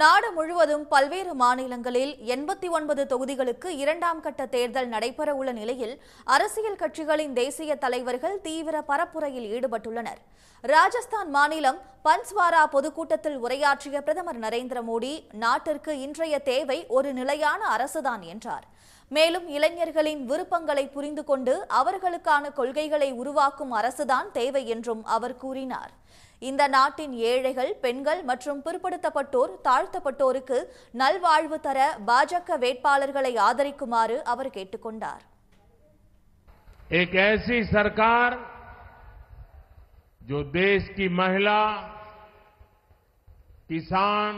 நாடு முழுவதும் பல்வேறு மாநிலங்களில் எண்பத்தி ஒன்பது தொகுதிகளுக்கு இரண்டாம் கட்ட தேர்தல் நடைபெறவுள்ள நிலையில் அரசியல் கட்சிகளின் தேசிய தலைவர்கள் தீவிர பரப்புரையில் ஈடுபட்டுள்ளனர். ராஜஸ்தான் மாநிலம் பன்ஸ்வாரா பொதுக்கூட்டத்தில் உரையாற்றிய பிரதமர் நரேந்திர மோடி நாட்டிற்கு இன்றைய தேவை ஒரு நிலையான அரசுதான் என்றார். மேலும் இளைஞர்களின் விருப்பங்களை புரிந்து கொண்டு அவர்களுக்கான கொள்கைகளை உருவாக்கும் அரசுதான் தேவை என்றும் அவர் கூறினார். இந்த நாட்டின் ஏழைகள் பெண்கள் மற்றும் பிற்படுத்தப்பட்டோர் தாழ்த்தப்பட்டோருக்கு நல்வாழ்வு தர பாஜக வேட்பாளர்களை ஆதரிக்குமாறு அவர் கேட்டுக்கொண்டார் एक ऐसी सरकार जो देश की महिला किसान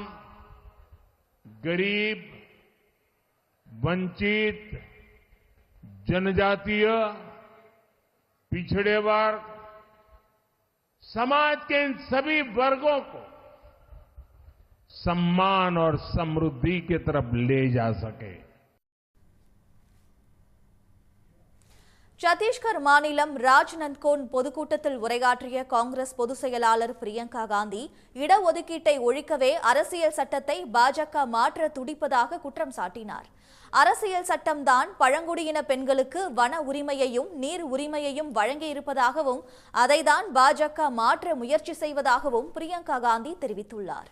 गरीब वंचित जनजातीय पिछड़े वर्ग समाज के इन सभी वर्गों को सम्मान और समृद्धि की तरफ़ ले जा सके। சத்தீஸ்கர் மாநிலம் ராஜ்நந்த்கோன் பொதுக்கூட்டத்தில் உரையாற்றிய காங்கிரஸ் பொதுச் செயலாளர் பிரியங்கா காந்தி இடஒதுக்கீட்டை ஒழிக்கவே அரசியல் சட்டத்தை பாஜக மாற்ற துடிப்பதாக குற்றம் சாட்டினார் அரசியல் சட்டம்தான் பழங்குடியின பெண்களுக்கு வன உரிமையையும் நீர் உரிமையையும் வழங்கியிருப்பதாகவும் அதைதான் பாஜக மாற்ற முயற்சி செய்வதாகவும் பிரியங்கா காந்தி தெரிவித்துள்ளார்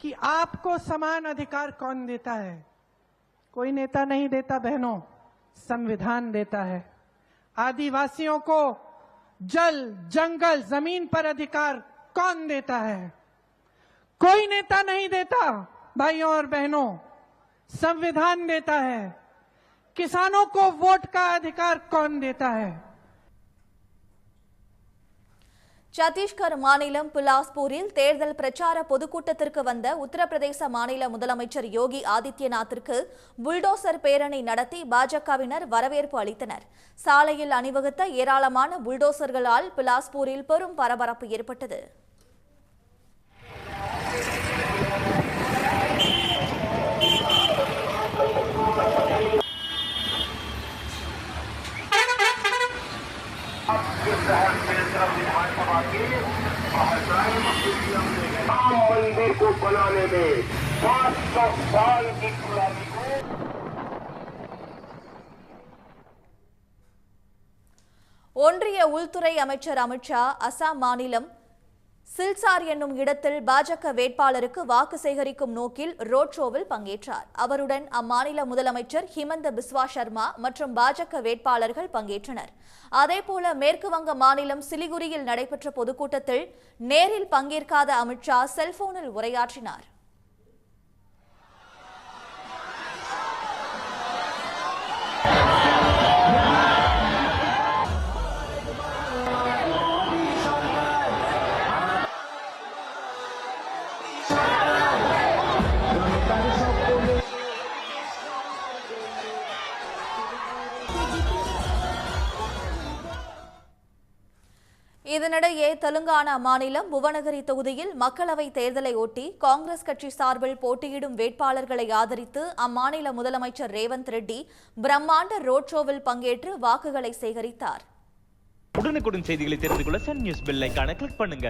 कि आपको समान अधिकार कौन देता है कोई नेता नहीं देता बहनों संविधान देता है। आदिवासियों को जल, जंगल, ज़मीन पर अधिकार कौन देता है? कोई नेता नहीं देता, भाइयों और बहनों। संविधान देता है। किसानों को वोट का अधिकार कौन देता है? சத்தீஸ்கர் மாநிலம் பிலாஸ்பூரில் தேர்தல் பிரச்சார பொதுக்கூட்டத்திற்கு வந்த உத்தரப்பிரதேச மாநில முதலமைச்சர் யோகி ஆதித்யநாத்திற்கு புல்டோசர் பேரணி நடத்தி பாஜகவினர் வரவேற்பு அளித்தனர். சாலையில் அணிவகுத்த ஏராளமான புல்டோசர்களால் பிலாஸ்பூரில் பெரும் பரபரப்பு ஏற்பட்டது. राम मंदिर को बनाने में पांच सौ साल की खुदाई को ஒன்றிய உள்துறை அமைச்சர் அமித்ஷா அசாம் மாநிலம் சில்சார் என்னும் இடத்தில் பாஜக வேட்பாளருக்கு வாக்கு சேகரிக்கும் நோக்கில் ரோட் ஷோவில் பங்கேற்றார். அவருடன் அம்மாநில முதலமைச்சர் ஹிமந்த பிஸ்வா சர்மா மற்றும் பாஜக வேட்பாளர்கள் பங்கேற்றனர். அதேபோல மேற்கு வங்க மாநிலம் சிலிகுரியில் நடைபெற்ற பொதுக்கூட்டத்தில் நேரில் பங்கேற்காத அமித்ஷா செல்போனில் உரையாற்றினார். இதனிடையே தெலுங்கானா மாநிலம் புவனகிரி தொகுதியில் மக்களவை தேர்தலை ஒட்டி காங்கிரஸ் கட்சி சார்பில் போட்டியிடும் வேட்பாளர்களை ஆதரித்து அம்மாநில முதலமைச்சர் ரேவந்த் ரெட்டி பிரம்மாண்ட ரோட் ஷோவில் பங்கேற்று வாக்குகளை சேகரித்தார். உடனுக்குடன் செய்திகளை தெரிந்து கொள்ள சன் நியூஸ் பெல் கிளிக் பண்ணுங்க.